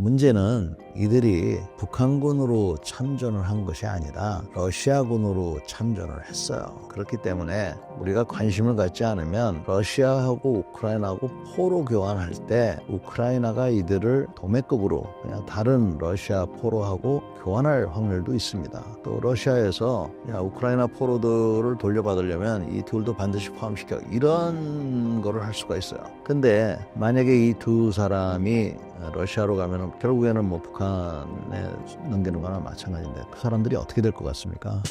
문제는 이들이 북한군으로 참전을 한 것이 아니라 러시아군으로 참전을 했어요. 그렇기 때문에 우리가 관심을 갖지 않으면 러시아하고 우크라이나하고 포로 교환할 때 우크라이나가 이들을 도매급으로 그냥 다른 러시아 포로하고 교환할 확률도 있습니다. 또 러시아에서 야, 우크라이나 포로들을 돌려받으려면 이 둘도 반드시 포함시켜 이런 거를 할 수가 있어요. 근데 만약에 이 두 사람이 러시아로 가면 결국에는 뭐 북한에 넘기는 거나 마찬가지인데 그 사람들이 어떻게 될 것 같습니까?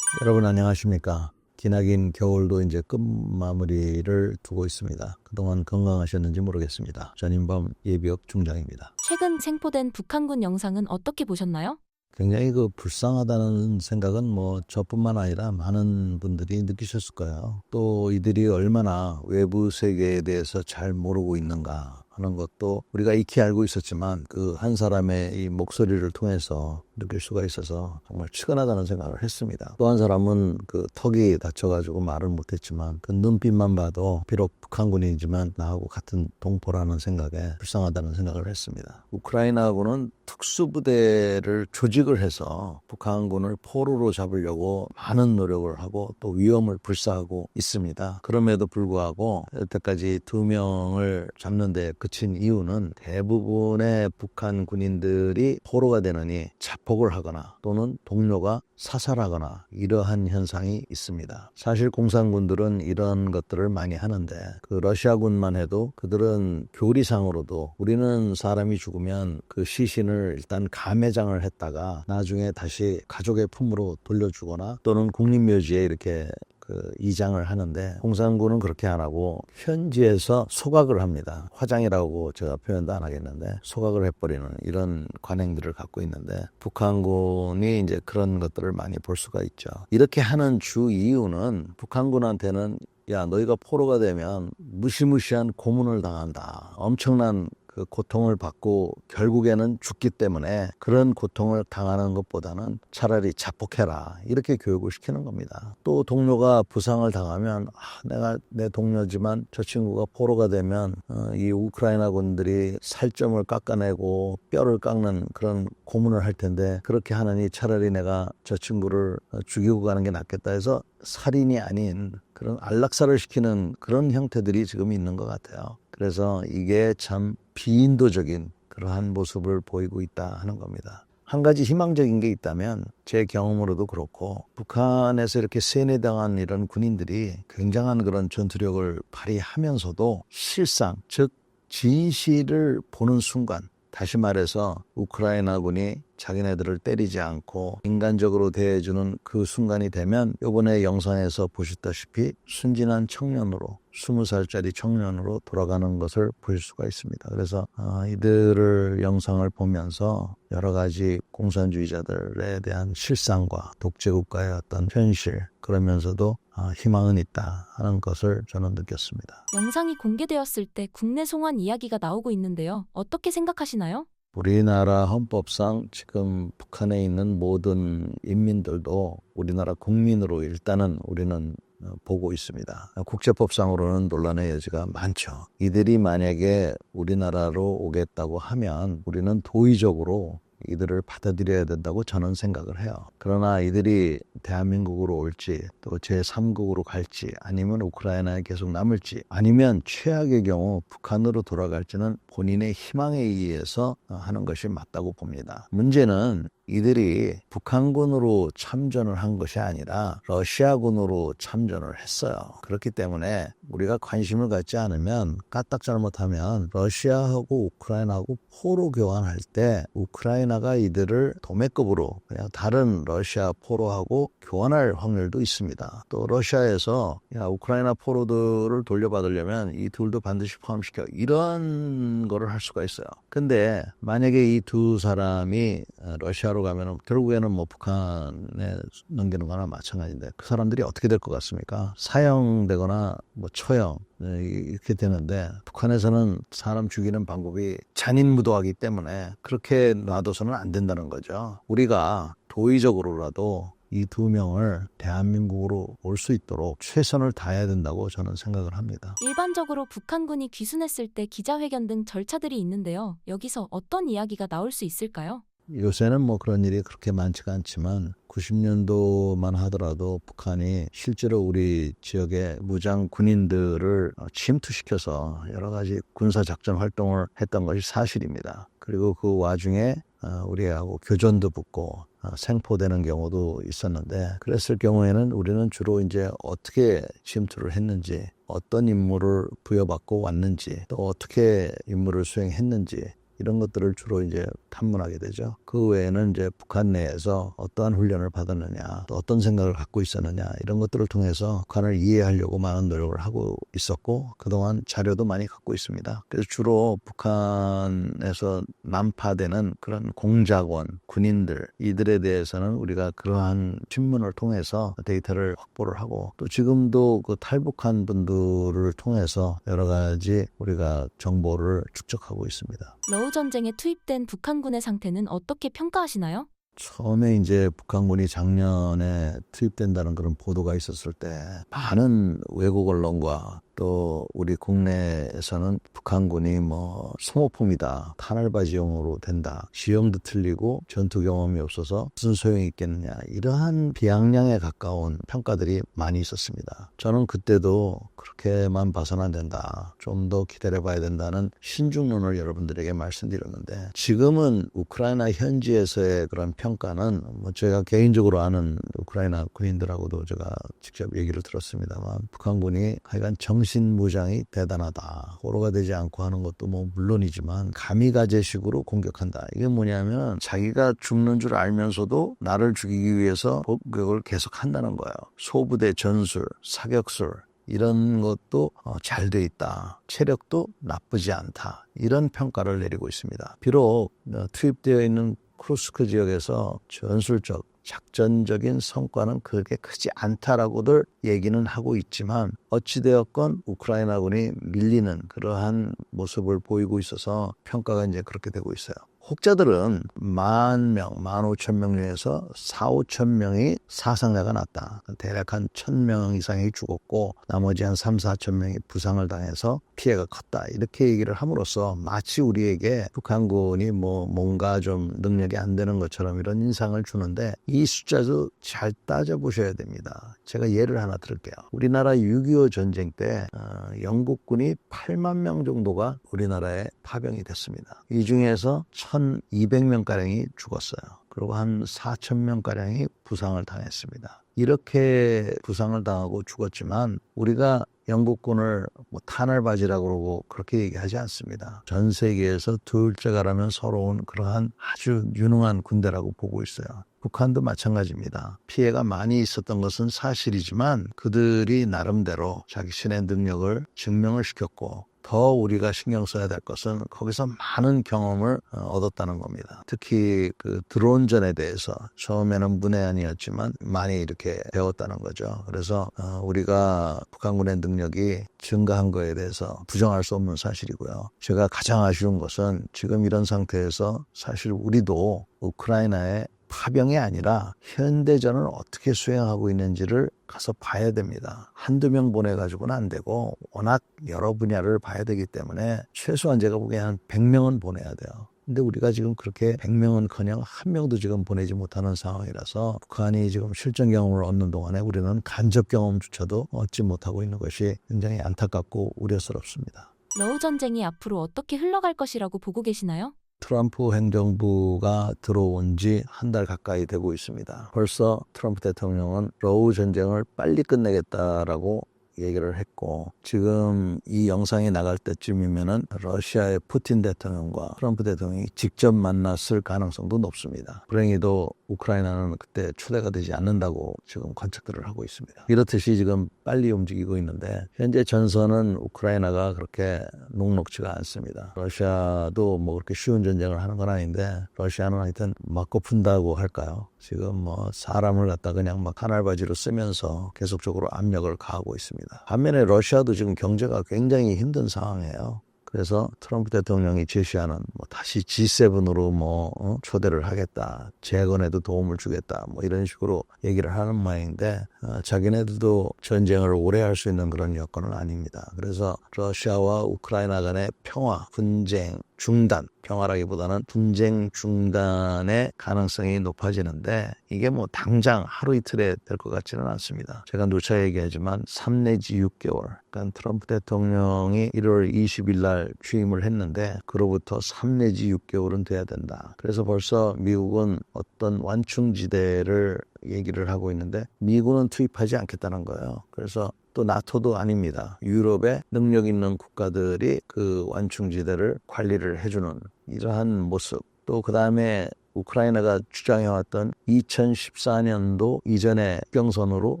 여러분 안녕하십니까? 기나긴 겨울도 이제 끝마무리를 두고 있습니다. 그동안 건강하셨는지 모르겠습니다. 전인범 예비역 중장입니다. 최근 생포된 북한군 영상은 어떻게 보셨나요? 굉장히 그 불쌍하다는 생각은 뭐 저뿐만 아니라 많은 분들이 느끼셨을 거예요. 또 이들이 얼마나 외부 세계에 대해서 잘 모르고 있는가 하는 것도 우리가 익히 알고 있었지만 그 한 사람의 이 목소리를 통해서 느낄 수가 있어서 정말 측은하다는 생각을 했습니다. 또 한 사람은 그 턱이 다쳐가지고 말을 못했지만 그 눈빛만 봐도 비록 북한군이지만 나하고 같은 동포라는 생각에 불쌍하다는 생각을 했습니다. 우크라이나군은 특수부대를 조직을 해서 북한군을 포로로 잡으려고 많은 노력을 하고 또 위험을 불사하고 있습니다. 그럼에도 불구하고 여태까지 두 명을 잡는데 그친 이유는 대부분의 북한 군인들이 포로가 되느니 자 폭을 하거나 또는 동료가 사살하거나 이러한 현상이 있습니다. 사실 공산군들은 이런 것들을 많이 하는데 그 러시아군만 해도 그들은 교리상으로도 우리는 사람이 죽으면 그 시신을 일단 감매장을 했다가 나중에 다시 가족의 품으로 돌려주거나 또는 국립묘지에 이렇게 그 이장을 하는데 공산군은 그렇게 안 하고 현지에서 소각을 합니다. 화장이라고 제가 표현도 안 하겠는데 소각을 해버리는 이런 관행들을 갖고 있는데 북한군이 이제 그런 것들을 많이 볼 수가 있죠. 이렇게 하는 주 이유는 북한군한테는 야 너희가 포로가 되면 무시무시한 고문을 당한다. 엄청난 그 고통을 받고 결국에는 죽기 때문에 그런 고통을 당하는 것보다는 차라리 자폭해라 이렇게 교육을 시키는 겁니다. 또 동료가 부상을 당하면 아, 내가 내 동료지만 저 친구가 포로가 되면 어, 이 우크라이나 군들이 살점을 깎아내고 뼈를 깎는 그런 고문을 할 텐데 그렇게 하느니 차라리 내가 저 친구를 죽이고 가는 게 낫겠다 해서 살인이 아닌 그런 안락사를 시키는 그런 형태들이 지금 있는 것 같아요. 그래서 이게 참 비인도적인 그러한 모습을 보이고 있다 하는 겁니다. 한 가지 희망적인 게 있다면 제 경험으로도 그렇고 북한에서 이렇게 세뇌당한 이런 군인들이 굉장한 그런 전투력을 발휘하면서도 실상 즉 진실을 보는 순간 다시 말해서 우크라이나군이 자기네들을 때리지 않고 인간적으로 대해주는 그 순간이 되면 이번에 영상에서 보셨다시피 순진한 청년으로 스무 살짜리 청년으로 돌아가는 것을 보실 수가 있습니다. 그래서 어, 이들을 영상을 보면서 여러 가지 공산주의자들에 대한 실상과 독재국가의 어떤 현실 그러면서도 어, 희망은 있다 하는 것을 저는 느꼈습니다. 영상이 공개되었을 때 국내 송환 이야기가 나오고 있는데요. 어떻게 생각하시나요? 우리나라 헌법상 지금 북한에 있는 모든 인민들도 우리나라 국민으로 일단은 우리는 어, 보고 있습니다. 국제법상으로는 논란의 여지가 많죠. 이들이 만약에 우리나라로 오겠다고 하면 우리는 도의적으로 이들을 받아들여야 된다고 저는 생각을 해요. 그러나 이들이 대한민국으로 올지 또 제3국으로 갈지 아니면 우크라이나에 계속 남을지 아니면 최악의 경우 북한으로 돌아갈지는 본인의 희망에 의해서 하는 것이 맞다고 봅니다. 문제는 이들이 북한군으로 참전을 한 것이 아니라 러시아군으로 참전을 했어요. 그렇기 때문에 우리가 관심을 갖지 않으면 까딱 잘못하면 러시아하고 우크라이나하고 포로 교환할 때 우크라이나가 이들을 도매급으로 그냥 다른 러시아 포로하고 교환할 확률도 있습니다. 또 러시아에서 야 우크라이나 포로들을 돌려받으려면 이 둘도 반드시 포함시켜 이런 거를 할 수가 있어요. 근데 만약에 이 두 사람이 러시아로 가면 결국에는 뭐 북한에 넘기는 거나 마찬가지인데 그 사람들이 어떻게 될 것 같습니까? 사형되거나 뭐 처형 네, 이렇게 되는데 북한에서는 사람 죽이는 방법이 잔인무도하기 때문에 그렇게 놔둬서는 안 된다는 거죠. 우리가 도의적으로라도 이 두 명을 대한민국으로 올 수 있도록 최선을 다해야 된다고 저는 생각을 합니다. 일반적으로 북한군이 귀순했을 때 기자회견 등 절차들이 있는데요. 여기서 어떤 이야기가 나올 수 있을까요? 요새는 뭐 그런 일이 그렇게 많지가 않지만 90년도만 하더라도 북한이 실제로 우리 지역의 무장 군인들을 어, 침투시켜서 여러 가지 군사 작전 활동을 했던 것이 사실입니다. 그리고 그 와중에 어, 우리하고 교전도 붙고 어, 생포되는 경우도 있었는데 그랬을 경우에는 우리는 주로 이제 어떻게 침투를 했는지 어떤 임무를 부여받고 왔는지 또 어떻게 임무를 수행했는지 이런 것들을 주로 이제 탐문하게 되죠. 그 외에는 이제 북한 내에서 어떠한 훈련을 받았느냐, 또 어떤 생각을 갖고 있었느냐 이런 것들을 통해서 북한을 이해하려고 많은 노력을 하고 있었고 그동안 자료도 많이 갖고 있습니다. 그래서 주로 북한에서 난파되는 그런 공작원, 군인들 이들에 대해서는 우리가 그러한 신문을 통해서 데이터를 확보를 하고 또 지금도 그 탈북한 분들을 통해서 여러 가지 우리가 정보를 축적하고 있습니다. 전쟁에 투입된 북한군의 상태는 어떻게 평가하시나요? 처음에 이제 북한군이 작년에 투입된다는 그런 보도가 있었을 때 많은 외국 언론과 또 우리 국내에서는 북한군이 뭐 소모품이다 탄알바지용으로 된다 지형도 틀리고 전투 경험이 없어서 무슨 소용이 있겠느냐 이러한 비양량에 가까운 평가들이 많이 있었습니다. 저는 그때도 그렇게만 봐서는 안 된다 좀 더 기다려 봐야 된다는 신중론을 여러분들에게 말씀드렸는데 지금은 우크라이나 현지에서의 그런 평가는 뭐 제가 개인적으로 아는 우크라이나 군인들하고도 제가 직접 얘기를 들었습니다만 북한군이 하여간 정신 무장이 대단하다. 호로가 되지 않고 하는 것도 뭐 물론이지만 가미가제식으로 공격한다. 이게 뭐냐면 자기가 죽는 줄 알면서도 나를 죽이기 위해서 공격을 계속 한다는 거예요. 소부대 전술, 사격술 이런 것도 어, 잘돼 있다. 체력도 나쁘지 않다. 이런 평가를 내리고 있습니다. 비록 어, 투입되어 있는 크루스크 지역에서 전술적 작전적인 성과는 그렇게 크지 않다라고들 얘기는 하고 있지만 어찌되었건 우크라이나군이 밀리는 그러한 모습을 보이고 있어서 평가가 이제 그렇게 되고 있어요. 혹자들은 만 명, 만 오천 명 중에서 사, 오천 명이 사상자가 났다. 대략 한 천 명 이상이 죽었고 나머지 한 삼, 사천 명이 부상을 당해서 피해가 컸다. 이렇게 얘기를 함으로써 마치 우리에게 북한군이 뭐 뭔가 좀 능력이 안 되는 것처럼 이런 인상을 주는데 이 숫자도 잘 따져보셔야 됩니다. 제가 예를 하나 들을게요. 우리나라 6.25 전쟁 때 어, 영국군이 8만 명 정도가 우리나라에 파병이 됐습니다. 이 중에서 1,200명가량이 죽었어요. 그리고 한 4,000명가량이 부상을 당했습니다. 이렇게 부상을 당하고 죽었지만 우리가 영국군을 뭐 탄알바지라고 그러고 그렇게 얘기하지 않습니다. 전 세계에서 둘째가라면 서러운 그러한 아주 유능한 군대라고 보고 있어요. 북한도 마찬가지입니다. 피해가 많이 있었던 것은 사실이지만 그들이 나름대로 자기 신의 능력을 증명을 시켰고 더 우리가 신경 써야 될 것은 거기서 많은 경험을 어, 얻었다는 겁니다. 특히 그 드론전에 대해서 처음에는 문외한이었지만 많이 이렇게 배웠다는 거죠. 그래서 어, 우리가 북한군의 능력이 증가한 거에 대해서 부정할 수 없는 사실이고요. 제가 가장 아쉬운 것은 지금 이런 상태에서 사실 우리도 우크라이나에 파병이 아니라 현대전을 어떻게 수행하고 있는지를 가서 봐야 됩니다. 한두 명 보내가지고는 안 되고 워낙 여러 분야를 봐야 되기 때문에 최소한 제가 보기에 한 100명은 보내야 돼요. 근데 우리가 지금 그렇게 100명은 커녕 한 명도 지금 보내지 못하는 상황이라서 북한이 지금 실전 경험을 얻는 동안에 우리는 간접 경험조차도 얻지 못하고 있는 것이 굉장히 안타깝고 우려스럽습니다. 러우 전쟁이 앞으로 어떻게 흘러갈 것이라고 보고 계시나요? 트럼프 행정부가 들어온 지 한 달 가까이 되고 있습니다. 벌써 트럼프 대통령은 러우 전쟁을 빨리 끝내겠다라고 얘기를 했고 지금 이 영상이 나갈 때쯤이면은 러시아의 푸틴 대통령과 트럼프 대통령이 직접 만났을 가능성도 높습니다. 불행히도 우크라이나는 그때 초대가 되지 않는다고 지금 관측들을 하고 있습니다. 이렇듯이 지금 빨리 움직이고 있는데 현재 전선은 우크라이나가 그렇게 녹록지가 않습니다. 러시아도 뭐 그렇게 쉬운 전쟁을 하는 건 아닌데 러시아는 하여튼 맞고 푼다고 할까요? 지금 뭐 사람을 갖다 그냥 막 한알바지로 쓰면서 계속적으로 압력을 가하고 있습니다. 반면에 러시아도 지금 경제가 굉장히 힘든 상황이에요. 그래서 트럼프 대통령이 제시하는 뭐 다시 G7으로 뭐 어, 초대를 하겠다, 재건에도 도움을 주겠다, 뭐 이런 식으로 얘기를 하는 모양인데 어, 자기네들도 전쟁을 오래 할 수 있는 그런 여건은 아닙니다. 그래서 러시아와 우크라이나 간의 평화, 분쟁 중단, 평화라기보다는 분쟁 중단의 가능성이 높아지는데 이게 뭐 당장 하루 이틀에 될 것 같지는 않습니다. 제가 누차 얘기하지만 3 내지 6개월, 그러니까 트럼프 대통령이 1월 20일 날 취임을 했는데 그로부터 3 내지 6개월은 돼야 된다. 그래서 벌써 미국은 어떤 완충지대를 얘기를 하고 있는데 미군은 투입하지 않겠다는 거예요. 그래서 또 나토도 아닙니다. 유럽의 능력 있는 국가들이 그 완충지대를 관리를 해주는 이러한 모습. 또 그 다음에 우크라이나가 주장해왔던 2014년도 이전의 병선으로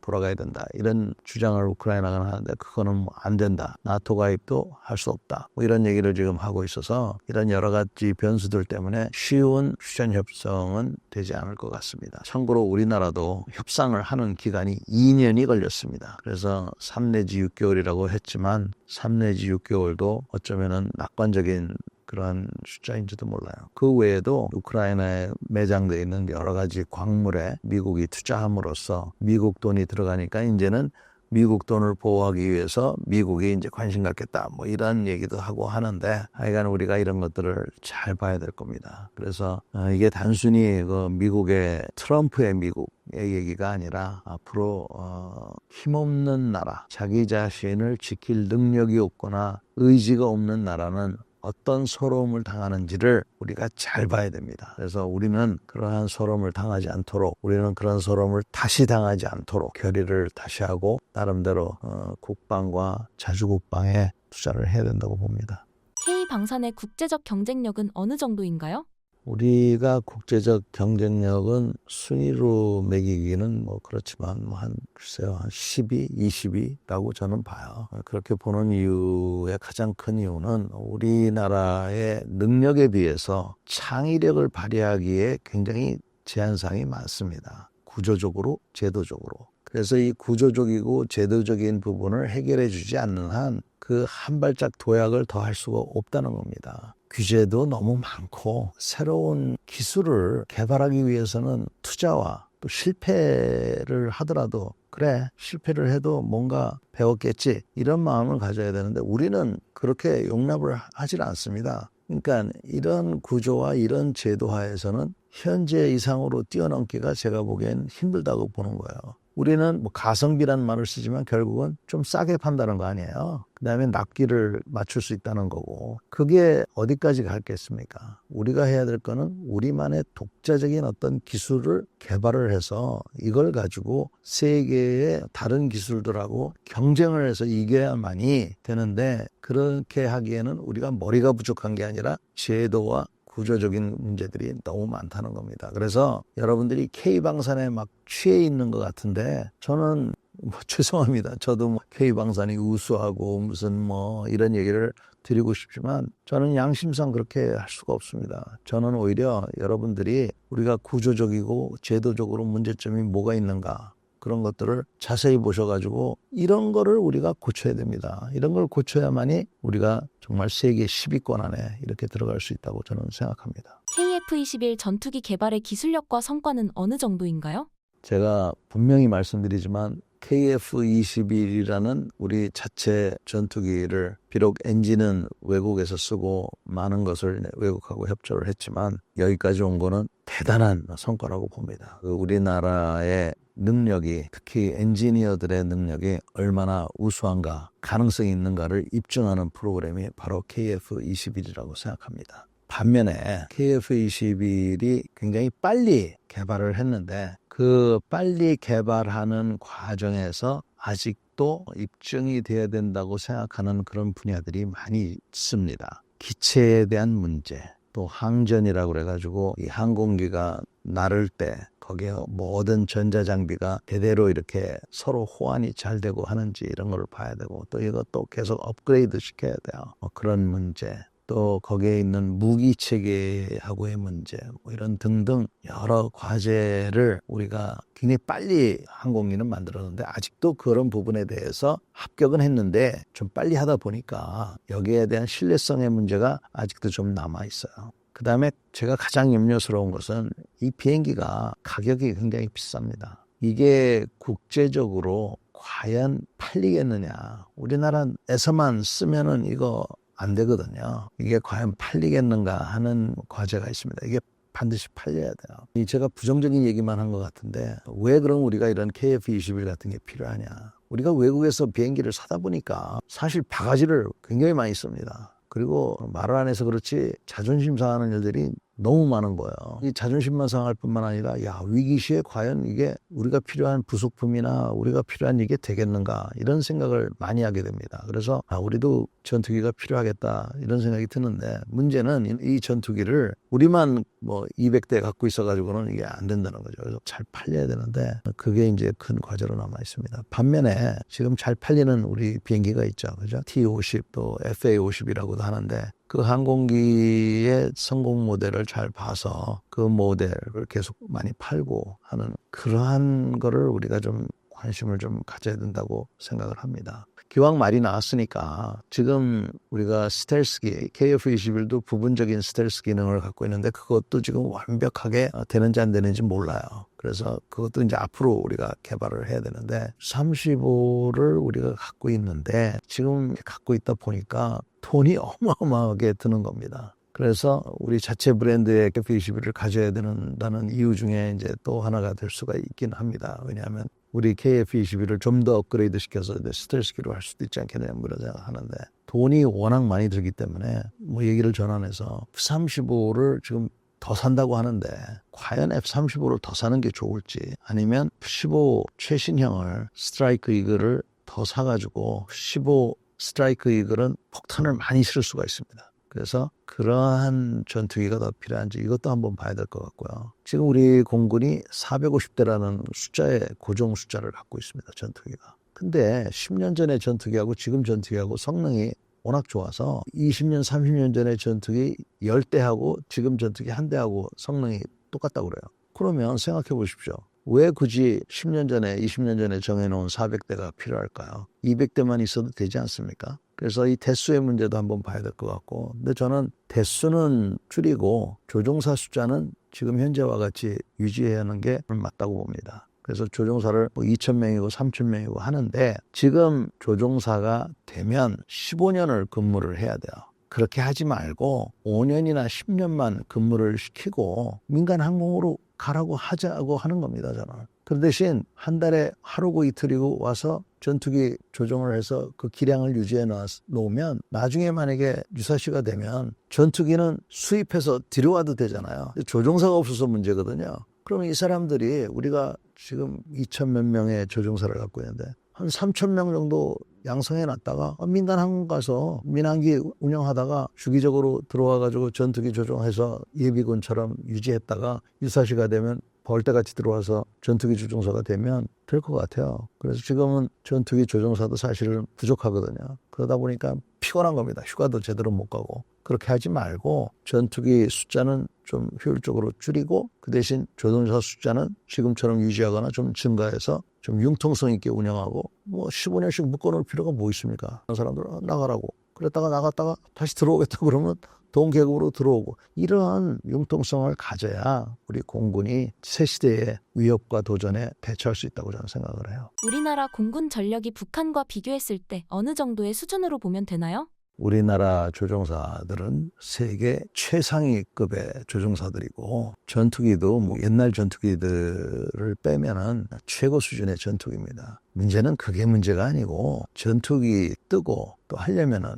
돌아가야 된다. 이런 주장을 우크라이나가 하는데 그거는 뭐 안 된다. 나토 가입도 할 수 없다. 뭐 이런 얘기를 지금 하고 있어서 이런 여러 가지 변수들 때문에 쉬운 휴전 협상은 되지 않을 것 같습니다. 참고로 우리나라도 협상을 하는 기간이 2년이 걸렸습니다. 그래서 3 내지 6개월이라고 했지만 3 내지 6개월도 어쩌면은 낙관적인 그러한 숫자인지도 몰라요. 그 외에도 우크라이나에 매장되어 있는 여러 가지 광물에 미국이 투자함으로써 미국 돈이 들어가니까 이제는 미국 돈을 보호하기 위해서 미국이 이제 관심 갖겠다. 뭐 이런 얘기도 하고 하는데 하여간 우리가 이런 것들을 잘 봐야 될 겁니다. 그래서 어, 이게 단순히 그 미국의 트럼프의 미국 의 얘기가 아니라 앞으로 어, 힘없는 나라, 자기 자신을 지킬 능력이 없거나 의지가 없는 나라는 어떤 서러움을 당하는지를 우리가 잘 봐야 됩니다. 그래서 우리는 그러한 서러움을 당하지 않도록 우리는 그런 서러움을 다시 당하지 않도록 결의를 다시 하고 나름대로 어, 국방과 자주국방에 투자를 해야 된다고 봅니다. K 방산의 국제적 경쟁력은 어느 정도인가요? 우리가 국제적 경쟁력은 순위로 매기기는 뭐 그렇지만 뭐 한 글쎄요 한 12, 20위라고 저는 봐요. 그렇게 보는 이유의 가장 큰 이유는 우리나라의 능력에 비해서 창의력을 발휘하기에 굉장히 제한상이 많습니다. 구조적으로, 제도적으로. 그래서 이 구조적이고 제도적인 부분을 해결해 주지 않는 한 그한 발짝 도약을 더 할 수가 없다는 겁니다. 규제도 너무 많고 새로운 기술을 개발하기 위해서는 투자와 또 실패를 하더라도 그래 실패를 해도 뭔가 배웠겠지 이런 마음을 가져야 되는데 우리는 그렇게 용납을 하질 않습니다. 그러니까 이런 구조와 이런 제도하에서는 현재 이상으로 뛰어넘기가 제가 보기엔 힘들다고 보는 거예요. 우리는 뭐 가성비라는 말을 쓰지만 결국은 좀 싸게 판다는 거 아니에요. 그 다음에 납기를 맞출 수 있다는 거고. 그게 어디까지 갈겠습니까? 우리가 해야 될 거는 우리만의 독자적인 어떤 기술을 개발을 해서 이걸 가지고 세계의 다른 기술들하고 경쟁을 해서 이겨야만이 되는데 그렇게 하기에는 우리가 머리가 부족한 게 아니라 제도와 구조적인 문제들이 너무 많다는 겁니다. 그래서 여러분들이 K방산에 막 취해 있는 것 같은데 저는 뭐 죄송합니다. 저도 뭐 K방산이 우수하고 무슨 뭐 이런 얘기를 드리고 싶지만 저는 양심상 그렇게 할 수가 없습니다. 저는 오히려 여러분들이 우리가 구조적이고 제도적으로 문제점이 뭐가 있는가 그런 것들을 자세히 보셔가지고 이런 거를 우리가 고쳐야 됩니다. 이런 걸 고쳐야만이 우리가 정말 세계 10위권 안에 이렇게 들어갈 수 있다고 저는 생각합니다. KF-21 전투기 개발의 기술력과 성과는 어느 정도인가요? 제가 분명히 말씀드리지만 KF-21이라는 우리 자체 전투기를 비록 엔진은 외국에서 쓰고 많은 것을 외국하고 협조를 했지만 여기까지 온 거는 대단한 성과라고 봅니다. 그 우리나라의 능력이 특히 엔지니어들의 능력이 얼마나 우수한가 가능성이 있는가를 입증하는 프로그램이 바로 KF-21이라고 생각합니다. 반면에 KF-21이 굉장히 빨리 개발을 했는데 그 빨리 개발하는 과정에서 아직도 입증이 돼야 된다고 생각하는 그런 분야들이 많이 있습니다. 기체에 대한 문제, 또 항전이라고 그래가지고 이 항공기가 나를 때 거기에 모든 전자장비가 대대로 이렇게 서로 호환이 잘 되고 하는지 이런 걸 봐야 되고 또 이것도 계속 업그레이드 시켜야 돼요. 뭐 그런 문제. 또 거기에 있는 무기 체계하고의 문제 뭐 이런 등등 여러 과제를 우리가 굉장히 빨리 항공기는 만들었는데 아직도 그런 부분에 대해서 합격은 했는데 좀 빨리 하다 보니까 여기에 대한 신뢰성의 문제가 아직도 좀 남아 있어요. 그 다음에 제가 가장 염려스러운 것은 이 비행기가 가격이 굉장히 비쌉니다. 이게 국제적으로 과연 팔리겠느냐. 우리나라에서만 쓰면은 이거 안 되거든요. 이게 과연 팔리겠는가 하는 과제가 있습니다. 이게 반드시 팔려야 돼요. 이 제가 부정적인 얘기만 한 것 같은데 왜 그럼 우리가 이런 KF-21 같은 게 필요하냐. 우리가 외국에서 비행기를 사다 보니까 사실 바가지를 굉장히 많이 씁니다. 그리고 말을 안 해서 그렇지 자존심 상하는 일들이 너무 많은 거예요. 이 자존심만 상할 뿐만 아니라 야 위기 시에 과연 이게 우리가 필요한 부속품이나 우리가 필요한 이게 되겠는가 이런 생각을 많이 하게 됩니다. 그래서 아 우리도 전투기가 필요하겠다 이런 생각이 드는데 문제는 이 전투기를 우리만 뭐 200대 갖고 있어가지고는 이게 안 된다는 거죠. 그래서 잘 팔려야 되는데 그게 이제 큰 과제로 남아 있습니다. 반면에 지금 잘 팔리는 우리 비행기가 있죠, 그죠? T50 또 FA50이라고도 하는데 그 항공기의 성공 모델을 잘 봐서 그 모델을 계속 많이 팔고 하는 그러한 거를 우리가 좀 관심을 좀 가져야 된다고 생각을 합니다. 기왕 말이 나왔으니까 지금 우리가 스텔스기 KF-21도 부분적인 스텔스 기능을 갖고 있는데 그것도 지금 완벽하게 되는지 안 되는지 몰라요. 그래서 그것도 이제 앞으로 우리가 개발을 해야 되는데 35를 우리가 갖고 있는데 지금 갖고 있다 보니까 돈이 어마어마하게 드는 겁니다. 그래서 우리 자체 브랜드의 KF21을 가져야 되는다는 이유 중에 이제 또 하나가 될 수가 있긴 합니다. 왜냐하면 우리 KF21을 좀 더 업그레이드 시켜서 스텔스기로 할 수도 있지 않겠냐 뭐 이런 생각 하는데 돈이 워낙 많이 들기 때문에 뭐 얘기를 전환해서 F-35를 지금 더 산다고 하는데 과연 F-35를 더 사는 게 좋을지 아니면 15 최신형을 스트라이크 이글을 더 사가지고 15 스트라이크 이글은 폭탄을 많이 실을 수가 있습니다. 그래서 그러한 전투기가 더 필요한지 이것도 한번 봐야 될 것 같고요. 지금 우리 공군이 450대라는 숫자의 고정 숫자를 갖고 있습니다. 전투기가. 근데 10년 전의 전투기하고 지금 전투기하고 성능이 워낙 좋아서 20년, 30년 전의 전투기 10대하고 지금 전투기 한 대하고 성능이 똑같다고 그래요. 그러면 생각해 보십시오. 왜 굳이 10년 전에, 20년 전에 정해놓은 400대가 필요할까요? 200대만 있어도 되지 않습니까? 그래서 이 대수의 문제도 한번 봐야 될 것 같고. 근데 저는 대수는 줄이고 조종사 숫자는 지금 현재와 같이 유지해야 하는 게 맞다고 봅니다. 그래서 조종사를 뭐 2,000명이고 3,000명이고 하는데 지금 조종사가 되면 15년을 근무를 해야 돼요. 그렇게 하지 말고 5년이나 10년만 근무를 시키고 민간 항공으로 가라고 하자고 하는 겁니다, 저는. 그 대신 한 달에 하루고 이틀이고 와서 전투기 조종을 해서 그 기량을 유지해 놓으면 나중에 만약에 유사시가 되면 전투기는 수입해서 들여와도 되잖아요. 조종사가 없어서 문제거든요. 그러면 이 사람들이 우리가 지금 2천 몇 명의 조종사를 갖고 있는데 한 3천 명 정도 양성해 놨다가 민간 항공 가서 민항기 운영하다가 주기적으로 들어와 가지고 전투기 조종해서 예비군처럼 유지했다가 유사시가 되면 벌떼같이 들어와서 전투기 조종사가 되면 될 것 같아요. 그래서 지금은 전투기 조종사도 사실은 부족하거든요. 그러다 보니까 피곤한 겁니다. 휴가도 제대로 못 가고. 그렇게 하지 말고 전투기 숫자는 좀 효율적으로 줄이고 그 대신 조종사 숫자는 지금처럼 유지하거나 좀 증가해서 좀 융통성 있게 운영하고 뭐 15년씩 묶어놓을 필요가 뭐 있습니까? 그런 사람들 나가라고. 그랬다가 나갔다가 다시 들어오겠다 그러면 동계급으로 들어오고 이러한 융통성을 가져야 우리 공군이 새 시대의 위협과 도전에 대처할 수 있다고 저는 생각을 해요. 우리나라 공군 전력이 북한과 비교했을 때 어느 정도의 수준으로 보면 되나요? 우리나라 조종사들은 세계 최상위급의 조종사들이고 전투기도 뭐 옛날 전투기들을 빼면은 최고 수준의 전투기입니다. 문제는 그게 문제가 아니고 전투기 뜨고 또 하려면은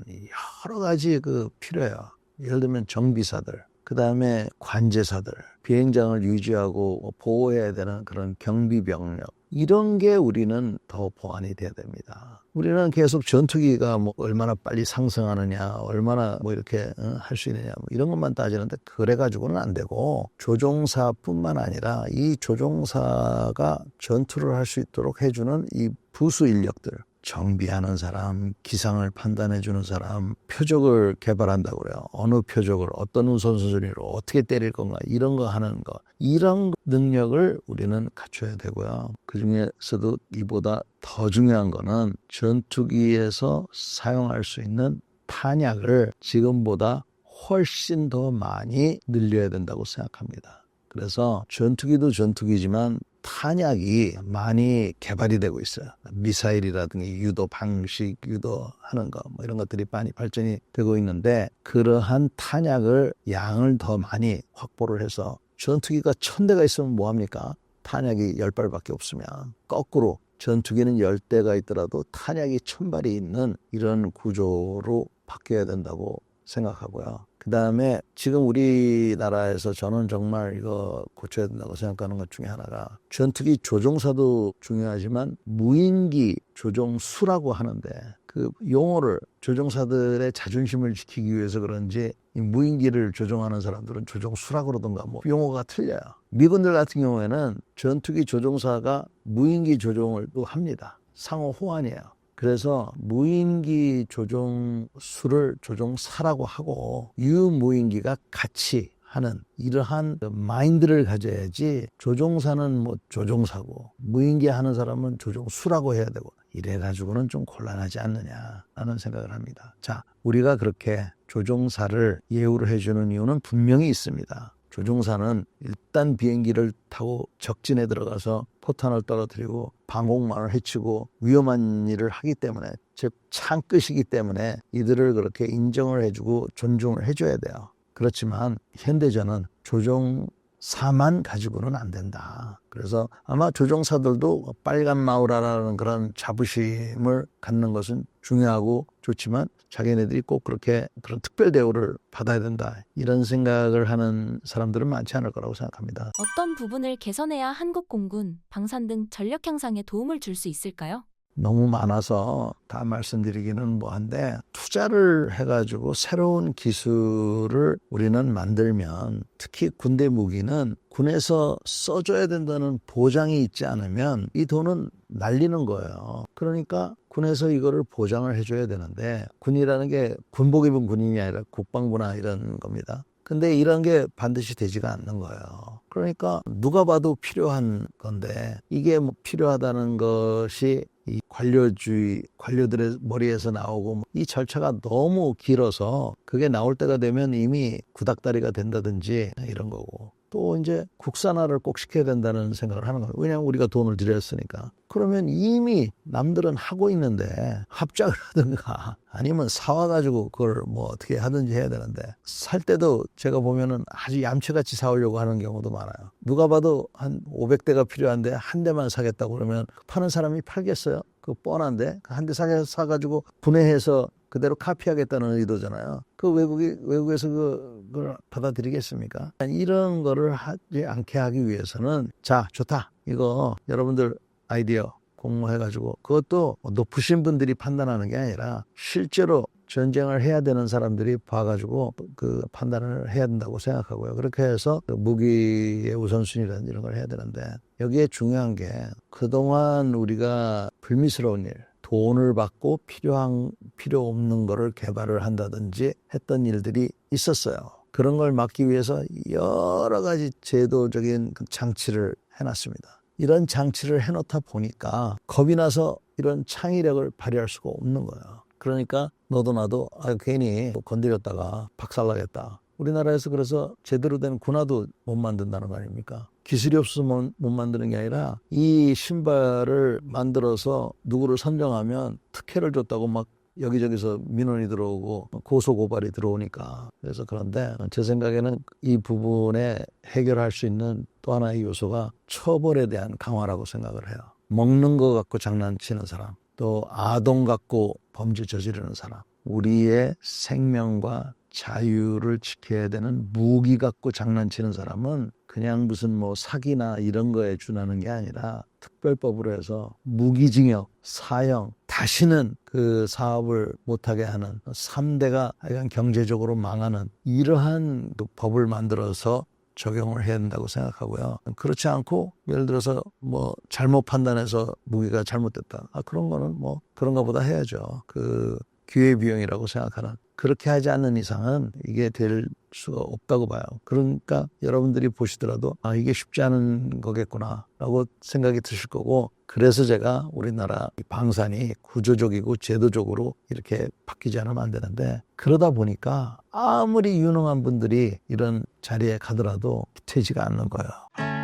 여러 가지 그 필요해요. 예를 들면 정비사들, 그 다음에 관제사들, 비행장을 유지하고 보호해야 되는 그런 경비 병력 이런 게 우리는 더 보완이 돼야 됩니다. 우리는 계속 전투기가 뭐 얼마나 빨리 상승하느냐, 얼마나 뭐 이렇게 할 수 있느냐, 뭐 이런 것만 따지는데 그래 가지고는 안 되고 조종사뿐만 아니라 이 조종사가 전투를 할 수 있도록 해주는 이 부수 인력들, 정비하는 사람, 기상을 판단해 주는 사람, 표적을 개발한다고 그래요. 어느 표적을 어떤 우선순위로 어떻게 때릴 건가 이런 거 하는 거. 이런 능력을 우리는 갖춰야 되고요. 그 중에서도 이보다 더 중요한 거는 전투기에서 사용할 수 있는 탄약을 지금보다 훨씬 더 많이 늘려야 된다고 생각합니다. 그래서 전투기도 전투기지만 탄약이 많이 개발이 되고 있어요. 미사일이라든지 유도 방식, 유도하는 거, 뭐 이런 것들이 많이 발전이 되고 있는데 그러한 탄약을 양을 더 많이 확보를 해서 전투기가 천 대가 있으면 뭐합니까? 탄약이 열 발밖에 없으면 거꾸로 전투기는 열 대가 있더라도 탄약이 천 발이 있는 이런 구조로 바뀌어야 된다고 생각하고요. 그 다음에 지금 우리나라에서 저는 정말 이거 고쳐야 된다고 생각하는 것 중에 하나가 전투기 조종사도 중요하지만 무인기 조종수라고 하는데 그 용어를 조종사들의 자존심을 지키기 위해서 그런지 이 무인기를 조종하는 사람들은 조종수라고 그러던가 뭐 용어가 틀려요. 미군들 같은 경우에는 전투기 조종사가 무인기 조종을 또 합니다. 상호 호환이에요. 그래서 무인기 조종수를 조종사라고 하고 유무인기가 같이 하는 이러한 그 마인드를 가져야지 조종사는 뭐 조종사고 무인기 하는 사람은 조종수라고 해야 되고 이래 가지고는 좀 곤란하지 않느냐라는 생각을 합니다. 자, 우리가 그렇게 조종사를 예우를 해주는 이유는 분명히 있습니다. 조종사는 일단 비행기를 타고 적진에 들어가서 포탄을 떨어뜨리고 방공망을 해치고 위험한 일을 하기 때문에 즉 창끝이기 때문에 이들을 그렇게 인정을 해주고 존중을 해줘야 돼요. 그렇지만 현대전은 조종 사만 가지고는 안 된다. 그래서 아마 조종사들도 빨간 마우라라는 그런 자부심을 갖는 것은 중요하고 좋지만 자기네들이 꼭 그렇게 그런 특별 대우를 받아야 된다. 이런 생각을 하는 사람들은 많지 않을 거라고 생각합니다. 어떤 부분을 개선해야 한국 공군, 방산 등 전력 향상에 도움을 줄 수 있을까요? 너무 많아서 다 말씀드리기는 뭐한데 투자를 해가지고 새로운 기술을 우리는 만들면 특히 군대 무기는 군에서 써줘야 된다는 보장이 있지 않으면 이 돈은 날리는 거예요. 그러니까 군에서 이거를 보장을 해줘야 되는데 군이라는 게 군복 입은 군인이 아니라 국방부나 이런 겁니다. 근데 이런 게 반드시 되지가 않는 거예요. 그러니까 누가 봐도 필요한 건데 이게 뭐 필요하다는 것이 이 관료주의, 관료들의 머리에서 나오고 이 절차가 너무 길어서 그게 나올 때가 되면 이미 구닥다리가 된다든지 이런 거고 또 이제 국산화를 꼭 시켜야 된다는 생각을 하는 거예요. 왜냐하면 우리가 돈을 들였으니까. 그러면 이미 남들은 하고 있는데 합작을 하든가 아니면 사와가지고 그걸 뭐 어떻게 하든지 해야 되는데 살 때도 제가 보면은 아주 얌체같이 사오려고 하는 경우도 많아요. 누가 봐도 한 500대가 필요한데 한 대만 사겠다고 그러면 파는 사람이 팔겠어요? 그 뻔한데 한 대 사가지고 분해해서 그대로 카피하겠다는 의도잖아요. 그 외국이 외국에서 그, 그걸 받아들이겠습니까? 이런 거를 하지 않게 하기 위해서는 자 좋다 이거 여러분들 아이디어 공모해가지고 그것도 높으신 분들이 판단하는 게 아니라 실제로 전쟁을 해야 되는 사람들이 봐가지고 그 판단을 해야 된다고 생각하고요. 그렇게 해서 그 무기의 우선순위라는 이런 걸 해야 되는데 여기에 중요한 게 그동안 우리가 불미스러운 일, 돈을 받고 필요한 필요 없는 거를 개발을 한다든지 했던 일들이 있었어요. 그런 걸 막기 위해서 여러 가지 제도적인 그 장치를 해놨습니다. 이런 장치를 해놓다 보니까 겁이 나서 이런 창의력을 발휘할 수가 없는 거예요. 그러니까 너도 나도 아 괜히 뭐 건드렸다가 박살나겠다. 우리나라에서 그래서 제대로 된 군화도 못 만든다는 거 아닙니까? 기술이 없으면 못 만드는 게 아니라 이 신발을 만들어서 누구를 선정하면 특혜를 줬다고 막 여기저기서 민원이 들어오고 고소 고발이 들어오니까 그래서 그런데 제 생각에는 이 부분에 해결할 수 있는 또 하나의 요소가 처벌에 대한 강화라고 생각을 해요. 먹는 거 갖고 장난치는 사람, 또 아동 갖고 범죄 저지르는 사람, 우리의 생명과 자유를 지켜야 되는 무기 갖고 장난치는 사람은 그냥 무슨 뭐 사기나 이런 거에 준하는 게 아니라 특별법으로 해서 무기징역, 사형, 다시는 그 사업을 못하게 하는 3대가 하여간 경제적으로 망하는 이러한 그 법을 만들어서 적용을 해야 된다고 생각하고요. 그렇지 않고 예를 들어서 뭐 잘못 판단해서 무기가 잘못됐다. 아 그런 거는 뭐 그런가 보다 해야죠. 그 기회 비용이라고 생각하는 그렇게 하지 않는 이상은 이게 될 수가 없다고 봐요. 그러니까 여러분들이 보시더라도 아 이게 쉽지 않은 거겠구나라고 생각이 드실 거고 그래서 제가 우리나라 이 방산이 구조적이고 제도적으로 이렇게 바뀌지 않으면 안 되는데 그러다 보니까 아무리 유능한 분들이 이런 자리에 가더라도 되지가 않는 거예요.